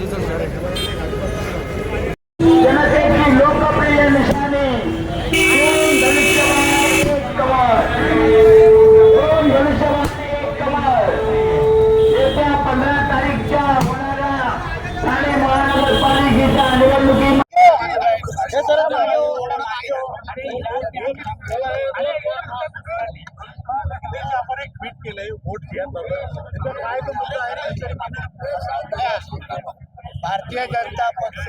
आमच्या बाजूचं घर आहे जनतेची लोकप्रिय निशाणी दोन धनुष्यबाणाचे एक कमळ दोन धनुष्यबाणाचे एक कमळ येत्या पंधरा तारीखच्या होणाऱ्या ठाणे महानगरपालिकेच्या निवडणुकीमध्ये आपण एक ट्विट केलंय वोट घ्या त्याचा काय तो मुद्दा आहे ना विचारी मांडा. भारतीय जनता पक्ष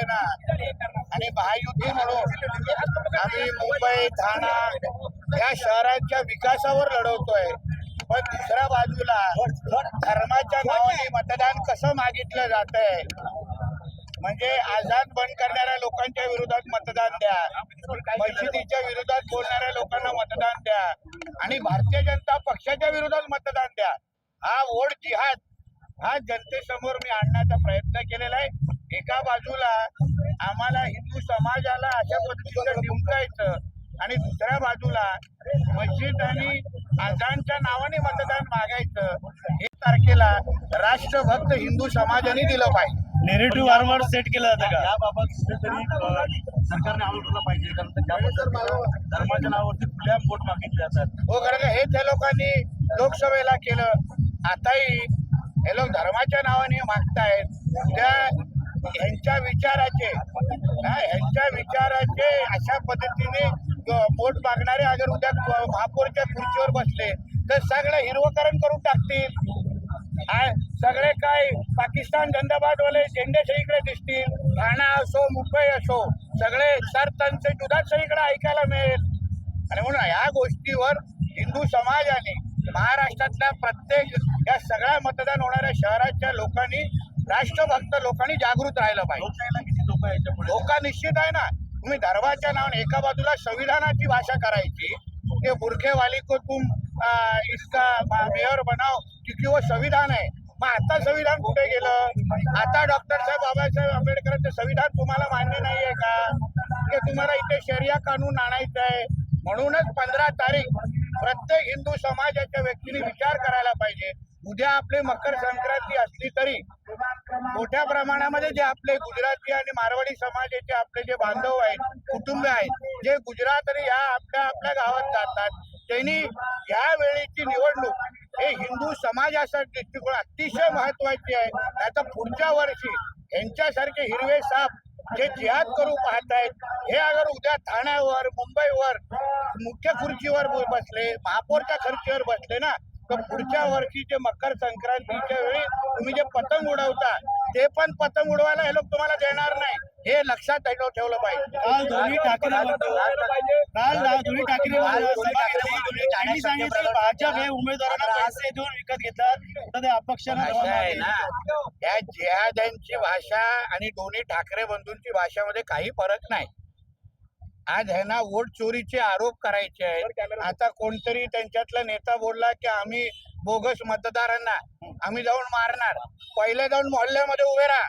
शिवसेना आणि महायुती म्हणून आम्ही मुंबई ठाणा या शहरांच्या विकासावर लढवतोय. पण दुसऱ्या बाजूला धर्माच्या नावाने मतदान कसं मागितलं जात म्हणजे आझाद बंद करणाऱ्या लोकांच्या विरोधात मतदान द्या. मशिदीच्या विरोधात बोलणाऱ्या लोकांना मतदान द्या. आणि भारतीय जनता पक्षाच्या विरोधात मतदान द्या. हा वोट जिहाद हा जनतेसमोर मी आणण्याचा प्रयत्न केलेला आहे. एका बाजूला आम्हाला हिंदू समाजाला अशा पद्धतीनं जिंकायचं आणि दुसऱ्या बाजूला मस्जिद आणि आजानच्या नावाने मतदान मागायचं हे तारखेला राष्ट्रभक्त हिंदू समाजाने दिलं पाहिजे. नेरेटिव्ह वारंवार सेट केलं जातं का? याबाबत कुठेतरी सरकारने आवडलं पाहिजे कारण त्याबद्दल धर्माच्या नावावरती खुल्या वोट मागितले जातात. हो खरं तर हेच या लोकांनी लोकसभेला केलं. आताही हे लोक धर्माच्या नावाने मागतायत. त्या ह्यांच्या विचाराचे ह्यांच्या विचाराचे अशा पद्धतीने ग- वोट मागणारे अगर उद्या महापौरच्या खुर्चीवर बसले तर सगळं हिरवकरण करून टाकतील. सगळे काय पाकिस्तान जिंदाबादवाले झेंडे सगळीकडे दिसतील. ठाणा असो मुंबई असो सगळे सर त्यांचे जुदात सगळीकडे ऐकायला मिळेल. आणि म्हणून या गोष्टीवर हिंदू समाजाने महाराष्ट्रातल्या प्रत्येक या सगळ्या मतदान होणाऱ्या शहराच्या लोकांनी राष्ट्रभक्त लोकांनी जागृत राहिलं पाहिजे. लोक निश्चित आहे ना. तुम्ही धर्माच्या नावाने एका बाजूला संविधानाची भाषा करायची. कि बुरखे वाली को तुम आ, इसका मेयर बनाव क्योंकि वो संविधान आहे. मग आता संविधान कुठे गेलं? आता डॉक्टर साहेब बाबासाहेब आंबेडकरांचं संविधान तुम्हाला मान्य नाही आहे का? की तुम्हाला इथे शरिया कानून आणायचं आहे. म्हणूनच पंधरा तारीख प्रत्येक हिंदू समाजाच्या व्यक्तीने विचार करायला पाहिजे. उद्या आपले मकर संक्रांती असली तरी मोठ्या प्रमाणामध्ये जे आपले गुजराती आणि मारवाडी समाजाचे आपले जे बांधव आहेत कुटुंब आहेत जे गुजरात आणि या आपल्या आपल्या गावात जातात त्यांनी या वेळेची निवडणूक हे हिंदू समाजासाठी दृष्टिकोन अतिशय महत्वाची आहे. आता पुढच्या वर्षी यांच्यासारखे हिरवे साप जे जिहाद करू पाहत आहेत हे अगर उद्या ठाण्यावर मुंबईवर मुख्य खुर्चीवर बसले महापौरच्या खुर्चीवर बसले ना तर पुढच्या वर्षीचे मकर संक्रांतीच्या वेळी तुम्ही जे पतंग उडवता ते पण पतंग उडवायला हे लोक तुम्हाला देणार नाही. हे लक्षात ठेव- ठेवलं पाहिजे. काल दोन्ही ठाकरे भाजप हे उमेदवारांना पैसे देऊन विकत घेतात. तर ते अपक्षांना भाषा आहे ना या जिहाद्यांची भाषा आणि दोन्ही ठाकरे बंधूंची भाषामध्ये काही फरक नाही. आज ह्यांना वोट चोरीचे आरोप करायचे आहेत. आता कोणतरी त्यांच्यातला नेता बोलला की आम्ही बोगस मतदारांना आम्ही जाऊन मारणार. पहिले जाऊन मोहल्ल्यामध्ये उभे राहा.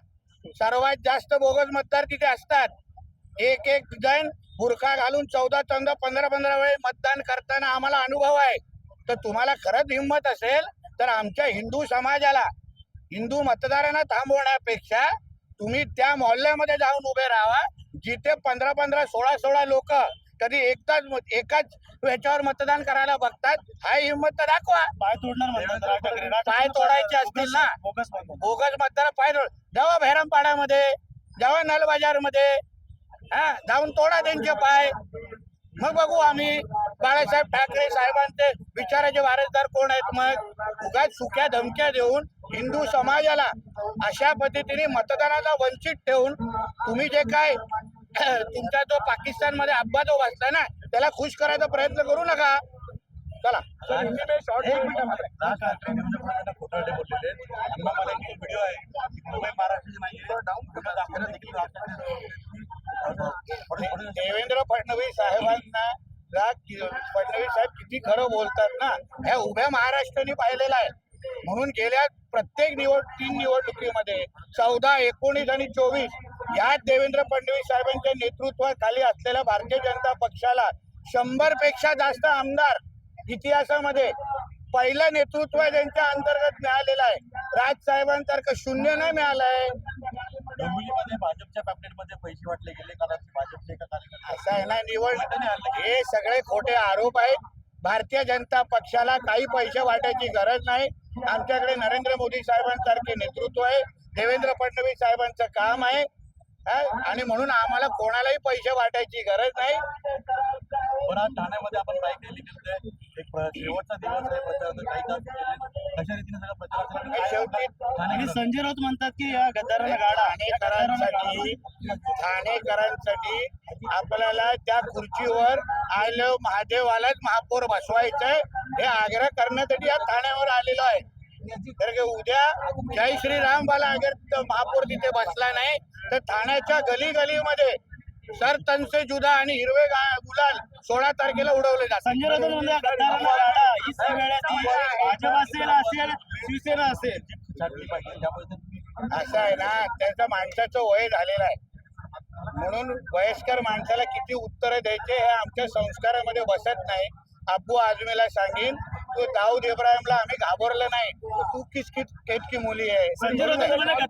सर्वात जास्त बोगस मतदार तिथे असतात. एक एक जण बुरखा घालून चौदा चौदा पंधरा पंधरा वेळ मतदान करताना आम्हाला अनुभव आहे. तर तुम्हाला खरंच हिंमत असेल तर आमच्या हिंदू समाजाला हिंदू मतदारांना थांबवण्यापेक्षा तुम्ही त्या मोहल्ल्यामध्ये जाऊन उभे राहा जिथे पंधरा पंधरा सोळा सोळा लोक कधी एकदाच एकाच याच्यावर मतदान करायला बघतात. हा हिंमत तर दाखवा. पाय तोडणार पाय तोडायचे असतील ना. बोगस मतदार पाय तोड जावा भैरमपाड्यामध्ये. जावा नलबाजारमध्ये हा जाऊन तोडा त्यांचे पाय. मग बघू आम्ही. बाळासाहेब ठाकरे साहेबांचे विचाराचे वारसदार कोण आहेत मग? उगाच सुक्या धमक्या देऊन हिंदू समाजाला अशा पद्धतीने मतदानाला वंचित ठेवून तुम्ही जे काय तुमचा जो पाकिस्तानमध्ये अपघात जो वाचला ना त्याला खुश करायचा प्रयत्न करू नका. चला. देवेंद्र फडणवीस व्हिडिओ आहे देवेंद्र साहेबांना फडणवीस साहेब किती खरं बोलतात ना ह्या उभ्या महाराष्ट्राने पाहिलेलं आहे. म्हणून गेल्या प्रत्येक निवड तीन निवडणुकीमध्ये चौदा एकोणीस आणि चोवीस या देवेंद्र फडणवीस साहेबांच्या नेतृत्वाखाली असलेल्या भारतीय जनता पक्षाला शंभरपेक्षा जास्त आमदार इतिहासामध्ये पहिलं नेतृत्व त्यांच्या अंतर्गत मिळालेलं आहे. राज साहेबांसारखं शून्य नाही मिळालंय डोंबिवलीमध्ये भाजपच्या पॅम्पलेटमध्ये पैसे वाटले गेले कारण भाजपचे एका कार्यकर्ते असं आहे ना निवड हे सगळे खोटे आरोप आहेत. भारतीय जनता पक्षाला काही पैसे वाटायची गरज नाही. आमच्याकडे नरेंद्र मोदी साहेबांसारखे नेतृत्व आहे. देवेंद्र फडणवीस साहेबांचं काम आहे? आणि म्हणून आम्हाला कोणालाही पैसे वाटायची गरज नाही. पण आज ठाण्यामध्ये आपण बाईक रॅली करतोय एक प्र- शेवटचा दिवस आहे प्रचाराचा काही तास गेले. कशा रीतीने सगळं प्रचार असेल? आणि शेवटी ठाणे संजय राऊत म्हणतात की या गद्दारांना गाडा. ठाणेकरांसाठी ठाणेकरांसाठी आपल्याला त्या खुर्चीवर आय लव महादेवालाच महापौर बसवायचंय. हे आग्रह करण्यासाठी या ठाण्यावर आलेलो आहे. तर उद्या जय श्रीरामवाला अगर त- महापौर तिथे बसला नाही. तर ठाण्याच्या गली गलीमध्ये सर तनसे जुदा आणि हिरवे गुलाल सोळा तारखेला उडवले जातात. संजय राऊत गद्दारांना गाडा ही सगळ्याची भाजप असेल शिवसेना असं आहे ना त्याचं माणसाचं वय झालेलं आहे. म्हणून वयस्कर माणसाला किती उत्तर द्यायचे हे आमच्या संस्कारामध्ये बसत नाही. अब्बू आजमीला सांगेन दाऊद इब्राहिमला आम्ही घाबरलं नाही. तू किस किस केतकी मुली आहे. संजय म्हणजे अंबरनाथ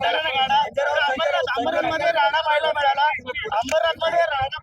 अंबरनाथमध्ये राणा पाहायला मिळाला. अंबरनाथमध्ये राणा पाहायला